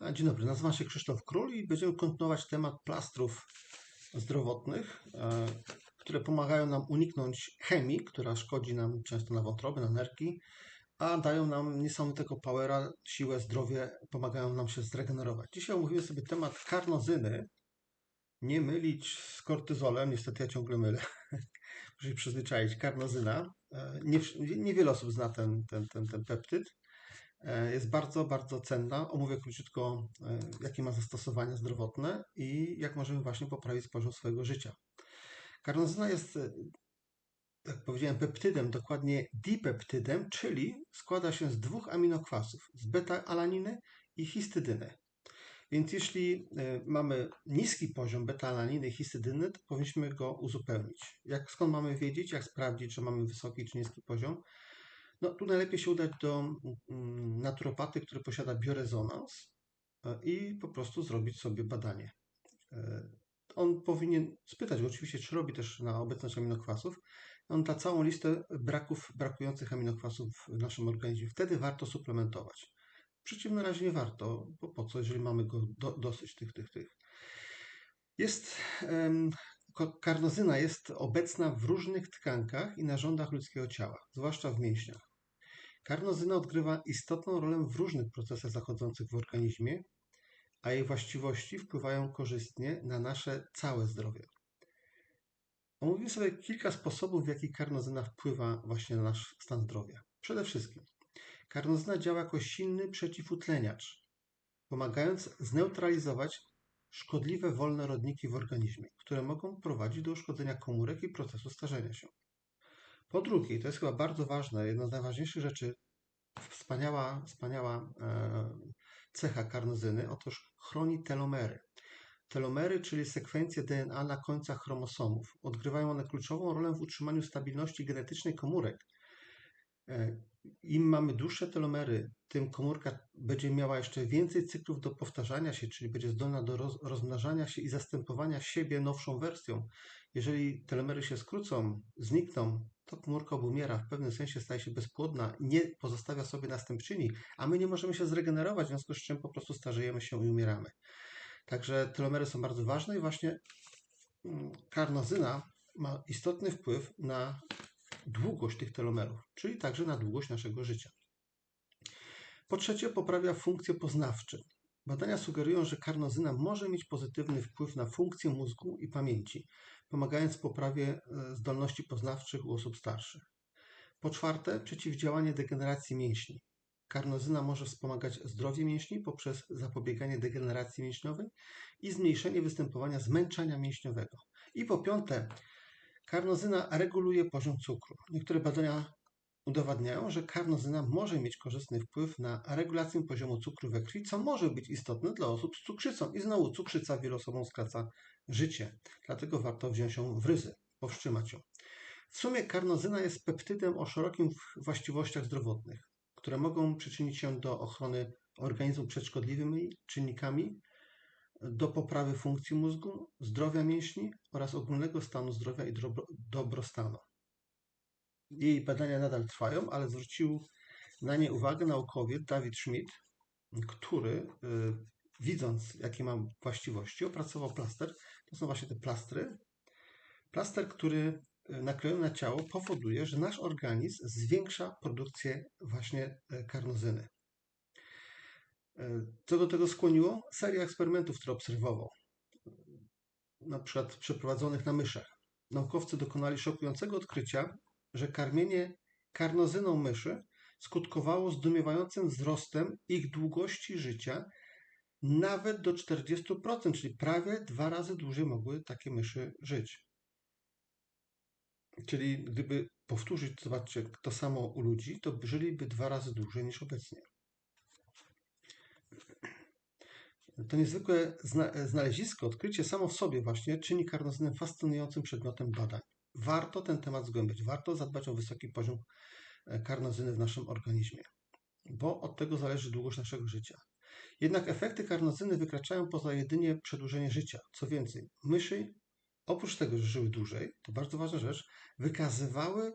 Dzień dobry, nazywam się Krzysztof Król i będziemy kontynuować temat plastrów zdrowotnych, e, które pomagają nam uniknąć chemii, która szkodzi nam często na wątroby, na nerki, a dają nam niesamowitego powera, siłę, zdrowie, pomagają nam się zregenerować. Dzisiaj omówimy sobie temat karnozyny. Nie mylić z kortyzolem, niestety ja ciągle mylę. Muszę się przyzwyczaić. Karnozyna. E, Nie, niewiele osób zna ten, ten, ten, ten peptyd. E, jest bardzo, bardzo cenna. Omówię króciutko, e, jakie ma zastosowania zdrowotne i jak możemy właśnie poprawić poziom swojego życia. Karnozyna jest, e, jak powiedziałem, peptydem, dokładnie dipeptydem, czyli składa się z dwóch aminokwasów, z beta-alaniny i histydyny. Więc jeśli mamy niski poziom beta-alaniny i histydyny, to powinniśmy go uzupełnić. Jak, skąd mamy wiedzieć, jak sprawdzić, czy mamy wysoki czy niski poziom? No, tu najlepiej się udać do mm, naturopaty, który posiada biorezonans e, i po prostu zrobić sobie badanie. E, on powinien spytać oczywiście, czy robi też na obecność aminokwasów. On da całą listę braków, brakujących aminokwasów w naszym organizmie. Wtedy warto suplementować. W przeciwnym razie nie warto, bo po co, jeżeli mamy go do, dosyć tych, tych, tych. Jest Karnozyna jest obecna w różnych tkankach i narządach ludzkiego ciała, zwłaszcza w mięśniach. Karnozyna odgrywa istotną rolę w różnych procesach zachodzących w organizmie, a jej właściwości wpływają korzystnie na nasze całe zdrowie. Omówimy sobie kilka sposobów, w jaki karnozyna wpływa właśnie na nasz stan zdrowia. Przede wszystkim, karnozyna działa jako silny przeciwutleniacz, pomagając zneutralizować szkodliwe wolne rodniki w organizmie, które mogą prowadzić do uszkodzenia komórek i procesu starzenia się. Po drugie, to jest chyba bardzo ważne, jedna z najważniejszych rzeczy, wspaniała, wspaniała e, cecha karnozyny, otóż chroni telomery. Telomery, czyli sekwencje DNA na końcach chromosomów. Odgrywają one kluczową rolę w utrzymaniu stabilności genetycznej komórek. E, Im mamy dłuższe telomery, tym komórka będzie miała jeszcze więcej cyklów do powtarzania się, czyli będzie zdolna do roz, rozmnażania się i zastępowania siebie nowszą wersją. Jeżeli telomery się skrócą, znikną, to komórka obumiera, w pewnym sensie staje się bezpłodna, nie pozostawia sobie następczyni, a my nie możemy się zregenerować, w związku z czym po prostu starzejemy się i umieramy. Także telomery są bardzo ważne i właśnie mm, karnozyna ma istotny wpływ na długość tych telomerów, czyli także na długość naszego życia. Po trzecie, poprawia funkcje poznawcze. Badania sugerują, że karnozyna może mieć pozytywny wpływ na funkcję mózgu i pamięci, pomagając w poprawie e, zdolności poznawczych u osób starszych. Po czwarte, przeciwdziałanie degeneracji mięśni. Karnozyna może wspomagać zdrowie mięśni poprzez zapobieganie degeneracji mięśniowej i zmniejszenie występowania zmęczenia mięśniowego. I po piąte, karnozyna reguluje poziom cukru. Niektóre badania udowadniają, że karnozyna może mieć korzystny wpływ na regulację poziomu cukru we krwi, co może być istotne dla osób z cukrzycą. I znowu cukrzyca wielu osobom skraca życie, dlatego warto wziąć ją w ryzy, powstrzymać ją. W sumie karnozyna jest peptydem o szerokich właściwościach zdrowotnych, które mogą przyczynić się do ochrony organizmu przed szkodliwymi czynnikami, do poprawy funkcji mózgu, zdrowia mięśni oraz ogólnego stanu zdrowia i dobrostanu. Jej badania nadal trwają, ale zwrócił na nie uwagę naukowiec David Schmidt, który y, widząc, jakie ma właściwości, opracował plaster. To są właśnie te plastry. Plaster, który y, naklejony na ciało powoduje, że nasz organizm zwiększa produkcję właśnie y, karnozyny. Co do tego skłoniło? Seria eksperymentów, które obserwował, na przykład przeprowadzonych na myszach. Naukowcy dokonali szokującego odkrycia, że karmienie karnozyną myszy skutkowało zdumiewającym wzrostem ich długości życia nawet do 40%, czyli prawie dwa razy dłużej mogły takie myszy żyć. Czyli gdyby powtórzyć, zobaczcie, to samo u ludzi, to żyliby dwa razy dłużej niż obecnie. To niezwykłe znalezisko, odkrycie samo w sobie właśnie czyni karnozynę fascynującym przedmiotem badań warto ten temat zgłębić, warto zadbać o wysoki poziom e, karnozyny w naszym organizmie, bo od tego zależy długość naszego życia. Jednak efekty karnozyny wykraczają poza jedynie przedłużenie życia. Co więcej, myszy, oprócz tego, że żyły dłużej, to bardzo ważna rzecz, wykazywały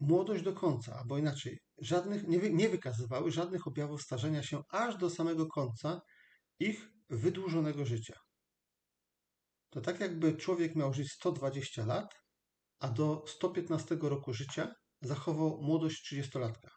młodość do końca, albo inaczej, żadnych, nie, nie wykazywały żadnych objawów starzenia się aż do samego końca ich wydłużonego życia. To tak jakby człowiek miał żyć 120 lat, a do 115 roku życia zachował młodość 30-latka.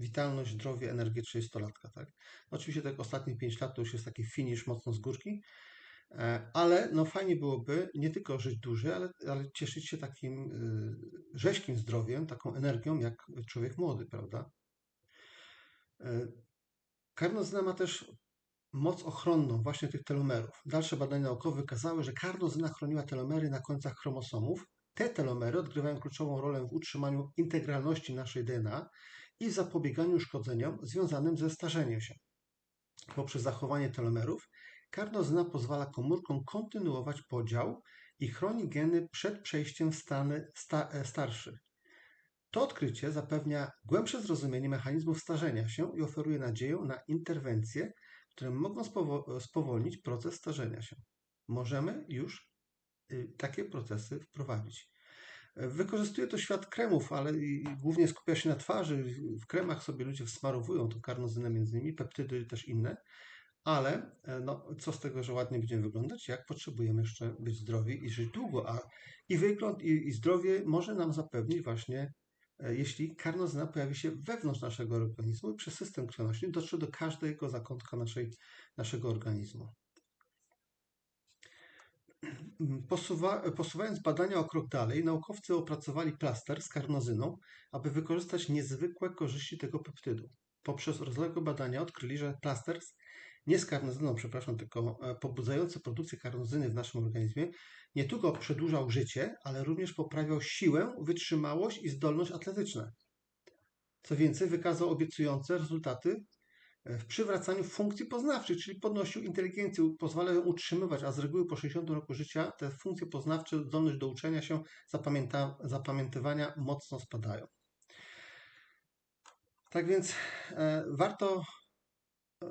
Witalność, zdrowie, energię 30-latka. Tak? Oczywiście tak ostatnie 5 lat to już jest taki finish mocno z górki, e, ale no fajnie byłoby nie tylko żyć dłużej, ale, ale cieszyć się takim y, rzeźkim zdrowiem, taką energią jak człowiek młody, prawda? E, Karnozyna ma też moc ochronną właśnie tych telomerów. Dalsze badania naukowe wykazały, że karnozyna chroniła telomery na końcach chromosomów. Te telomery odgrywają kluczową rolę w utrzymaniu integralności naszej DNA i w zapobieganiu uszkodzeniom związanym ze starzeniem się. Poprzez zachowanie telomerów karnozyna pozwala komórkom kontynuować podział i chroni geny przed przejściem w stany sta e, starsze. To odkrycie zapewnia głębsze zrozumienie mechanizmów starzenia się i oferuje nadzieję na interwencje które mogą spowolnić proces starzenia się. Możemy już y, takie procesy wprowadzić. Wykorzystuje to świat kremów, ale głównie skupia się na twarzy. W kremach sobie ludzie wsmarowują tą karnozynę między innymi, peptydy też inne. Ale e, no, co z tego, że ładnie będziemy wyglądać, jak potrzebujemy jeszcze być zdrowi i żyć długo, a i wygląd, i, i zdrowie może nam zapewnić właśnie jeśli karnozyna pojawi się wewnątrz naszego organizmu i przez system krwionośny dotrze do każdego zakątka naszej, naszego organizmu. Posuwa, posuwając badania o krok dalej, naukowcy opracowali plaster z karnozyną, aby wykorzystać niezwykłe korzyści tego peptydu. Poprzez rozległe badania odkryli, że plaster nie z karnozyną, przepraszam, tylko e, pobudzający produkcję karnozyny w naszym organizmie, nie tylko przedłużał życie, ale również poprawiał siłę, wytrzymałość i zdolność atletyczne. Co więcej, wykazał obiecujące rezultaty e, w przywracaniu funkcji poznawczych, czyli podnosił inteligencję, pozwalał ją utrzymywać, a z reguły po 60 roku życia te funkcje poznawcze, zdolność do uczenia się, zapamięta, zapamiętywania mocno spadają. Tak więc e, warto e,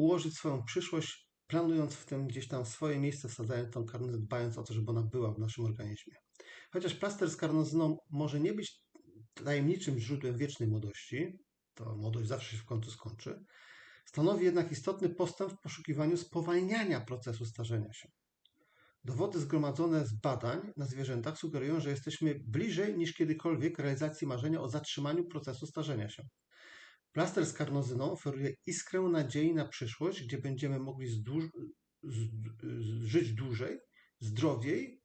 ułożyć swoją przyszłość planując w tym gdzieś tam swoje miejsce, wsadzając tą karnozynę, dbając o to, żeby ona była w naszym organizmie. Chociaż plaster z karnozyną może nie być tajemniczym źródłem wiecznej młodości, to młodość zawsze się w końcu skończy, stanowi jednak istotny postęp w poszukiwaniu spowalniania procesu starzenia się. Dowody zgromadzone z badań na zwierzętach sugerują, że jesteśmy bliżej niż kiedykolwiek realizacji marzenia o zatrzymaniu procesu starzenia się. Plaster z karnozyną oferuje iskrę nadziei na przyszłość, gdzie będziemy mogli z, żyć dłużej, zdrowiej,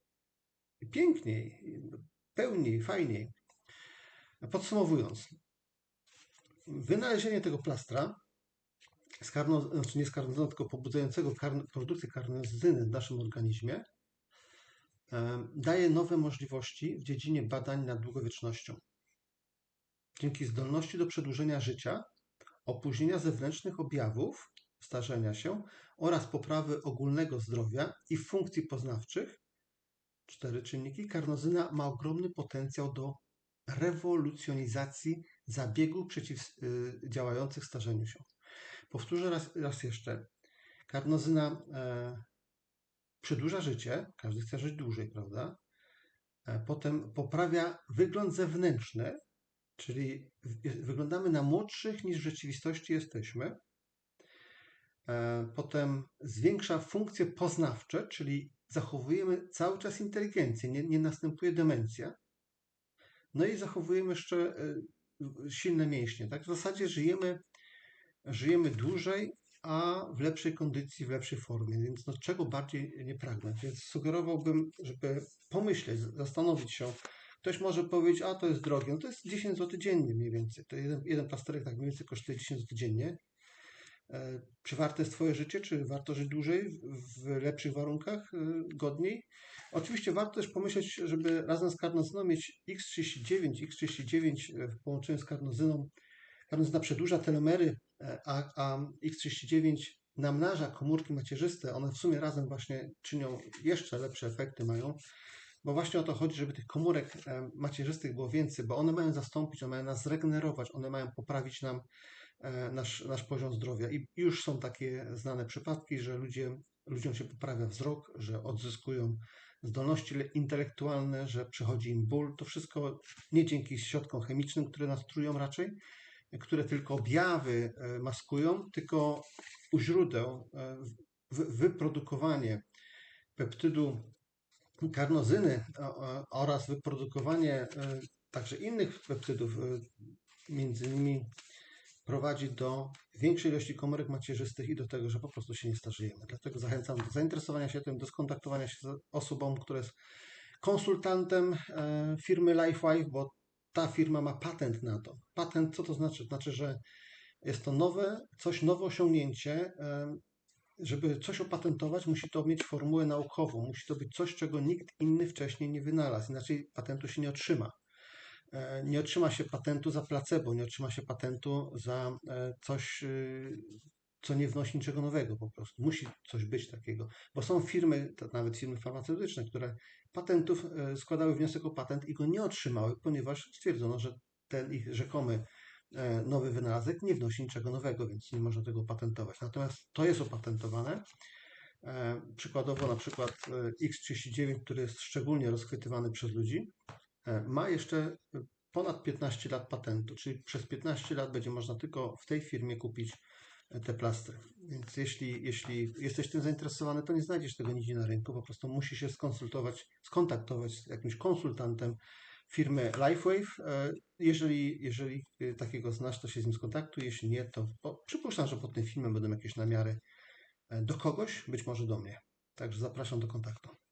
piękniej, pełniej, fajniej. Podsumowując, wynalezienie tego plastra, z karno, znaczy nie z karnozyną, tylko pobudzającego karno, produkcję karnozyny w naszym organizmie, daje nowe możliwości w dziedzinie badań nad długowiecznością dzięki zdolności do przedłużenia życia, opóźnienia zewnętrznych objawów starzenia się oraz poprawy ogólnego zdrowia i funkcji poznawczych, cztery czynniki, karnozyna ma ogromny potencjał do rewolucjonizacji zabiegów przeciwdziałających starzeniu się. Powtórzę raz, raz jeszcze. Karnozyna e, przedłuża życie, każdy chce żyć dłużej, prawda? E, potem poprawia wygląd zewnętrzny, Czyli wyglądamy na młodszych niż w rzeczywistości jesteśmy. E, potem zwiększa funkcje poznawcze, czyli zachowujemy cały czas inteligencję, nie, nie następuje demencja. No i zachowujemy jeszcze e, silne mięśnie. Tak? W zasadzie żyjemy, żyjemy dłużej, a w lepszej kondycji, w lepszej formie. Więc no, czego bardziej nie pragnę. Więc sugerowałbym, żeby pomyśleć, zastanowić się, Ktoś może powiedzieć, a to jest drogie. No to jest 10 zł dziennie mniej więcej. To jeden, jeden plasterek tak mniej więcej kosztuje 10 zł dziennie. E, czy warte jest Twoje życie, czy warto żyć dłużej, w lepszych warunkach, e, godniej? Oczywiście warto też pomyśleć, żeby razem z karnozyną mieć X39, X39 e, w połączeniu z karnozyną. Karnozyna przedłuża telomery, a, a X39 namnaża komórki macierzyste. One w sumie razem właśnie czynią jeszcze lepsze efekty mają bo właśnie o to chodzi, żeby tych komórek macierzystych było więcej, bo one mają zastąpić, one mają nas zregenerować, one mają poprawić nam e, nasz, nasz poziom zdrowia. I już są takie znane przypadki, że ludzie, ludziom się poprawia wzrok, że odzyskują zdolności le- intelektualne, że przychodzi im ból. To wszystko nie dzięki środkom chemicznym, które nas trują raczej, które tylko objawy e, maskują, tylko u źródeł e, wy- wyprodukowanie peptydu karnozyny oraz wyprodukowanie e, także innych peptydów, e, między innymi prowadzi do większej ilości komórek macierzystych i do tego, że po prostu się nie starzejemy. Dlatego zachęcam do zainteresowania się tym, do skontaktowania się z osobą, która jest konsultantem e, firmy LifeWife, bo ta firma ma patent na to. Patent, co to znaczy? Znaczy, że jest to nowe, coś, nowe osiągnięcie. Żeby coś opatentować, musi to mieć formułę naukową, musi to być coś, czego nikt inny wcześniej nie wynalazł, inaczej patentu się nie otrzyma. E, Nie otrzyma się patentu za placebo, nie otrzyma się patentu za e, coś, y, co nie wnosi niczego nowego po prostu. Musi coś być takiego, bo są firmy, nawet firmy farmaceutyczne, które patentów e, składały wniosek o patent i go nie otrzymały, ponieważ stwierdzono, że ten ich rzekomy nowy wynalazek nie wnosi niczego nowego, więc nie można tego patentować. Natomiast to jest opatentowane. E, Przykładowo na przykład e, X39, który jest szczególnie rozchwytywany przez ludzi, e, ma jeszcze ponad 15 lat patentu, czyli przez 15 lat będzie można tylko w tej firmie kupić e, te plastry. Więc jeśli, jeśli jesteś tym zainteresowany, to nie znajdziesz tego nigdzie na rynku, po prostu musisz się skonsultować, skontaktować z jakimś konsultantem firmy LifeWave. E, Jeżeli, jeżeli e, takiego znasz, to się z nim skontaktuj, jeśli nie, to po, przypuszczam, że pod tym filmem będą jakieś namiary e, do kogoś, być może do mnie. Także zapraszam do kontaktu.